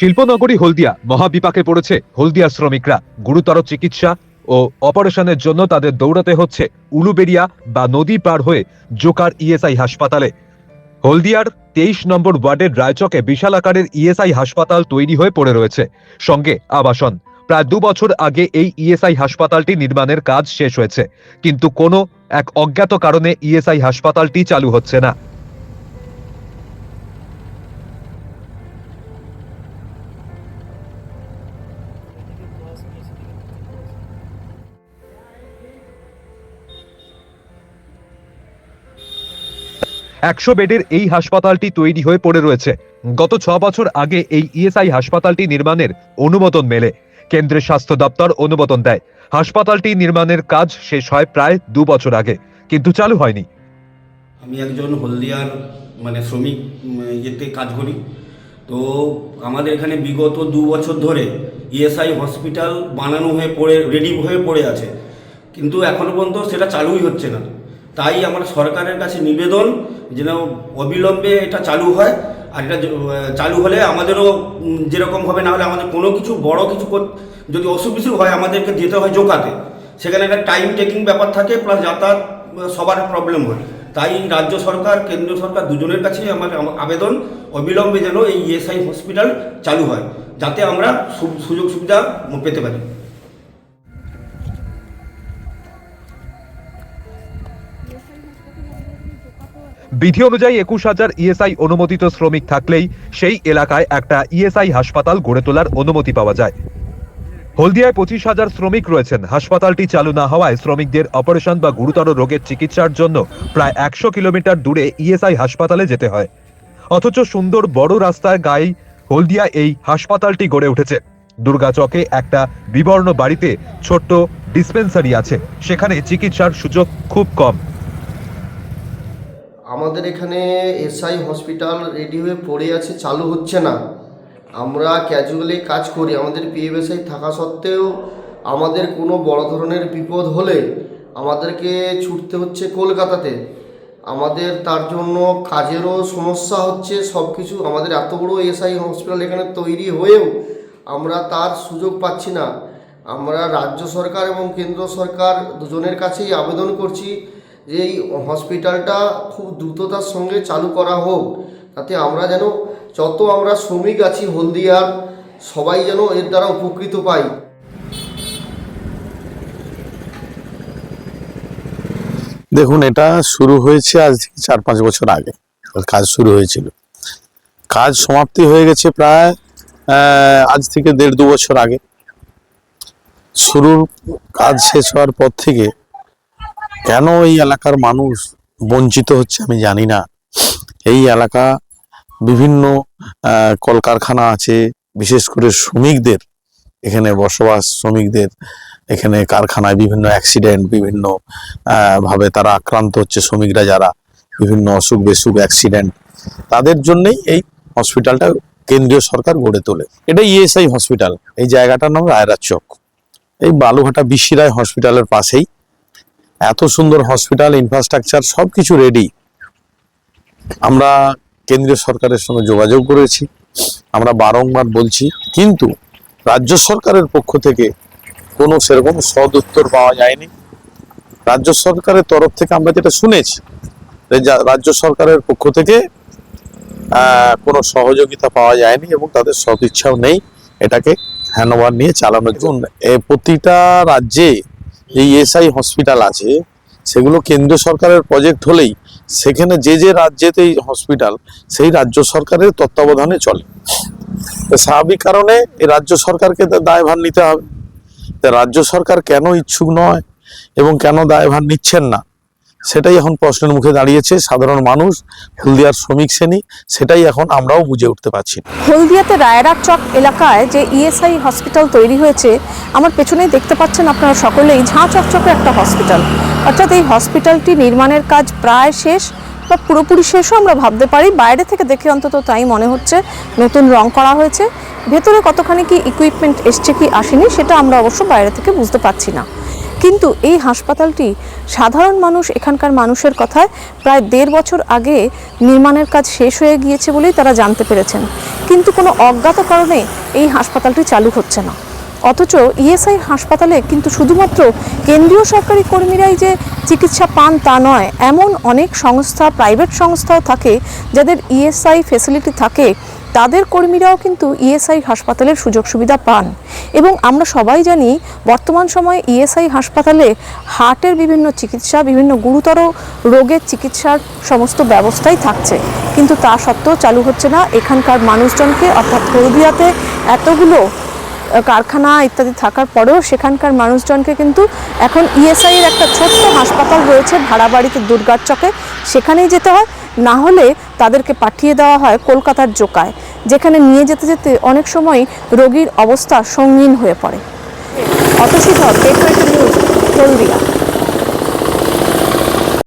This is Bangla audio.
শিল্পনগরী হলদিয়া মহাবিপাকে পড়েছে হলদিয়া শ্রমিকরা। গুরুতর চিকিৎসা ও অপারেশনের জন্য তাদের দৌড়াতে হচ্ছে উলুবেরিয়া বা নদী পার হয়ে জোকার ইএসআই হাসপাতালে। হলদিয়ার তেইশ নম্বর ওয়ার্ডের রায়চকে বিশাল আকারের ইএসআই হাসপাতাল তৈরি হয়ে পড়ে রয়েছে। সঙ্গে আবাসন। প্রায় দু বছর আগে এই ইএসআই হাসপাতালটি নির্মাণের কাজ শেষ হয়েছে। কিন্তু কোনো এক অজ্ঞাত কারণে ইএসআই হাসপাতালটি চালু হচ্ছে না। একশো বেডের এই হাসপাতালটি তৈরি হয়ে পড়ে রয়েছে। গত ছ বছর আগে এই ইএসআই হাসপাতালটি নির্মাণের অনুমোদন মেলে। কেন্দ্রের স্বাস্থ্য দপ্তর অনুমোদন দেয়। হাসপাতালটি নির্মাণের কাজ শেষ হয় প্রায় দু বছর আগে, কিন্তু চালু হয়নি। আমি একজন হলদিয়ার মানে শ্রমিক ইয়েতে কাজ করি। তো আমাদের এখানে বিগত দু বছর ধরে ইএসআই হসপিটাল বানানো হয়ে পড়ে রেডি হয়ে পড়ে আছে। কিন্তু এখনও পর্যন্ত সেটা চালুই হচ্ছে না। তাই আমার সরকারের কাছে নিবেদন যেন অবিলম্বে এটা চালু হয়, আর এটা চালু হলে আমাদেরও যেরকম হবে, না হলে আমাদের কোনো কিছু বড় কিছু যদি অসুখ বিসুখ হয়, আমাদেরকে যেতে হয় জোকাতে। সেখানে একটা টাইম টেকিং ব্যাপার থাকে প্লাস যাতায়াত সবার প্রবলেম হয়। তাই রাজ্য সরকার কেন্দ্র সরকার দুজনের কাছেই আমার আবেদন অবিলম্বে যেন এই ইএসআই হসপিটাল চালু হয়, যাতে আমরা সুযোগ সুবিধা পেতে পারি। বিধি অনুযায়ী একুশ হাজার ইএসআই অনুমোদিত শ্রমিক থাকলেই সেই এলাকায় একটা ইএসআই হাসপাতাল গড়ে তোলার অনুমতি পাওয়া যায়। হলদিয়ায় পঁচিশ হাজার শ্রমিক রয়েছেন। হাসপাতালটি চালু না হওয়ায় শ্রমিকদের অপারেশন বা গুরুতর রোগের চিকিৎসার জন্য প্রায় একশো কিলোমিটার দূরে ইএসআই হাসপাতালে যেতে হয়। অথচ সুন্দর বড় রাস্তার গায়ে হলদিয়া এই হাসপাতালটি গড়ে উঠেছে। দুর্গাচকে একটা বিবর্ণ বাড়িতে ছোট্ট ডিসপেন্সারি আছে। সেখানে চিকিৎসার সুযোগ খুব কম। আমাদের এখানে এসআই হসপিটাল রেডি হয়ে পড়ে আছে, চালু হচ্ছে না। আমরা ক্যাজুয়ালি কাজ করি, আমাদের পিএফএসআই থাকা সত্ত্বেও আমাদের কোনো বড় ধরনের বিপদ হলে আমাদেরকে ছুটতে হচ্ছে কলকাতাতে। আমাদের তার জন্য কাজেরও সমস্যা হচ্ছে সব কিছু আমাদের এত বড় এসআই হসপিটাল এখানে তৈরি হয়েও আমরা তার সুযোগ পাচ্ছি না। আমরা রাজ্য সরকার এবং কেন্দ্র সরকার দুজনের কাছেই আবেদন করছি যে এই হসপিটালটা খুব দ্রুততার সঙ্গে চালু করা হোক, তাতে আমরা যেন যত আমরা শ্রমিক আছি হলদিয়ার, সবাই যেন এর দ্বারা উপকৃত পাই। দেখুন, এটা শুরু হয়েছে আজ থেকে চার পাঁচ বছর আগে। কাজ শুরু হয়েছিল। কাজ সমাপ্তি হয়ে গেছে প্রায় আজ থেকে দেড় দু বছর আগে। শুরুর কাজ শেষ হওয়ার পর থেকে কেন এই এলাকার মানুষ বঞ্চিত হচ্ছে আমি জানি না। এই এলাকা বিভিন্ন কলকারখানা আছে, বিশেষ করে শ্রমিকদের, এখানে বসবাস শ্রমিকদের, এখানে কারখানায় বিভিন্ন অ্যাক্সিডেন্ট বিভিন্ন ভাবে তারা আক্রান্ত হচ্ছে শ্রমিকরা যারা, বিভিন্ন অসুখ বেসুখ অ্যাক্সিডেন্ট তাদের জন্যই এই হসপিটালটা কেন্দ্রীয় সরকার গড়ে তোলে। এটা ইএসআই হসপিটাল এই জায়গাটার নাম রায়রাজ চক। এই বালুঘাটা বিশি রায় হসপিটালের পাশেই এত সুন্দর হসপিটাল ইনফ্রাস্ট্রাকচার সব কিছু রেডি আমরা কেন্দ্রীয় সরকারের সঙ্গে যোগাযোগ করেছি। আমরা বারংবার বলছি, কিন্তু রাজ্য সরকারের পক্ষ থেকে কোনো সেরকম সদ উত্তর পাওয়া যায়নি। রাজ্য সরকারের তরফ থেকে আমরা যেটা শুনেছি রাজ্য সরকারের পক্ষ থেকে কোনো সহযোগিতা পাওয়া যায়নি এবং তাদের সৎ ইচ্ছাও নেই এটাকে হ্যান্ডওভার নিয়ে চালানোর জন্য। প্রতিটা রাজ্যে যে এসআই হসপিটাল আছে, সেগুলো কেন্দ্র সরকারের প্রজেক্ট হলেই সেখানে যে যে রাজ্যেতে এই হসপিটাল, সেই রাজ্য সরকারের তত্ত্বাবধানে চলে। স্বাভাবিক কারণে এই রাজ্য সরকারকে দায়ভার নিতে হবে। রাজ্য সরকার কেন ইচ্ছুক নয় এবং কেন দায়ভার নিচ্ছেন না সেটাই এখন প্রশ্নের মুখে দাঁড়িয়েছে, সাধারণ মানুষ, হলদিয়ার শ্রমিক শ্রেণি, সেটাই এখন আমরাও বুঝে উঠতে পারছি। হলদিয়াতে রায়রাগ চক এলাকায় যে ইএসআই হসপিটাল তৈরি হয়েছে, আমার পেছনেই দেখতে পাচ্ছেন আপনারা সকলেই ঝাঁ চকচকে একটা হসপিটাল অর্থাৎ এই হসপিটালটি নির্মাণের কাজ প্রায় শেষ বা পুরোপুরি শেষও আমরা ভাবতে পারি। বাইরে থেকে দেখে অন্তত তাই মনে হচ্ছে নতুন রং করা হয়েছে। ভেতরে কতখানি কি ইকুইপমেন্ট এসছে কি আসেনি, সেটা আমরা অবশ্য বাইরে থেকে বুঝতে পারছি না। কিন্তু এই হাসপাতালটি সাধারণ মানুষ, এখানকার মানুষের কথায় প্রায় দেড় বছর আগে নির্মাণের কাজ শেষ হয়ে গিয়েছে বলেই তারা জানতে পেরেছেন। কিন্তু কোনো অজ্ঞাত কারণে এই হাসপাতালটি চালু হচ্ছে না। অথচ ইএসআই হাসপাতালে কিন্তু শুধুমাত্র কেন্দ্রীয় সরকারি কর্মীরাই যে চিকিৎসা পান তা নয়, এমন অনেক সংস্থা, প্রাইভেট সংস্থাও থাকে যাদের ইএসআই ফেসিলিটি থাকে তাদের কর্মীরাও কিন্তু ইএসআই হাসপাতালের সুযোগ সুবিধা পান। এবং আমরা সবাই জানি, বর্তমান সময়ে ইএসআই হাসপাতালে হার্টের বিভিন্ন চিকিৎসা, বিভিন্ন গুরুতর রোগের চিকিৎসার সমস্ত ব্যবস্থাই থাকছে। কিন্তু তা সত্ত্বেও চালু হচ্ছে না। এখানকার মানুষজনকে অর্থাৎ হলদিয়াতে এতগুলো কারখানা ইত্যাদি থাকার পরেও সেখানকার মানুষজনকে কিন্তু এখন ইএসআইয়ের একটা ছোট্ট হাসপাতাল রয়েছে ভাড়া বাড়িতে দুর্গার চকে সেখানেই যেতে হয়। না হলে তাদেরকে পাঠিয়ে দেওয়া হয় কলকাতার জোকায়, যেখানে নিয়ে যেতে যেতে অনেক সময় রোগীর অবস্থা সঙ্গীন হয়ে পড়ে। অতসীধর নিউজ হলদিয়া।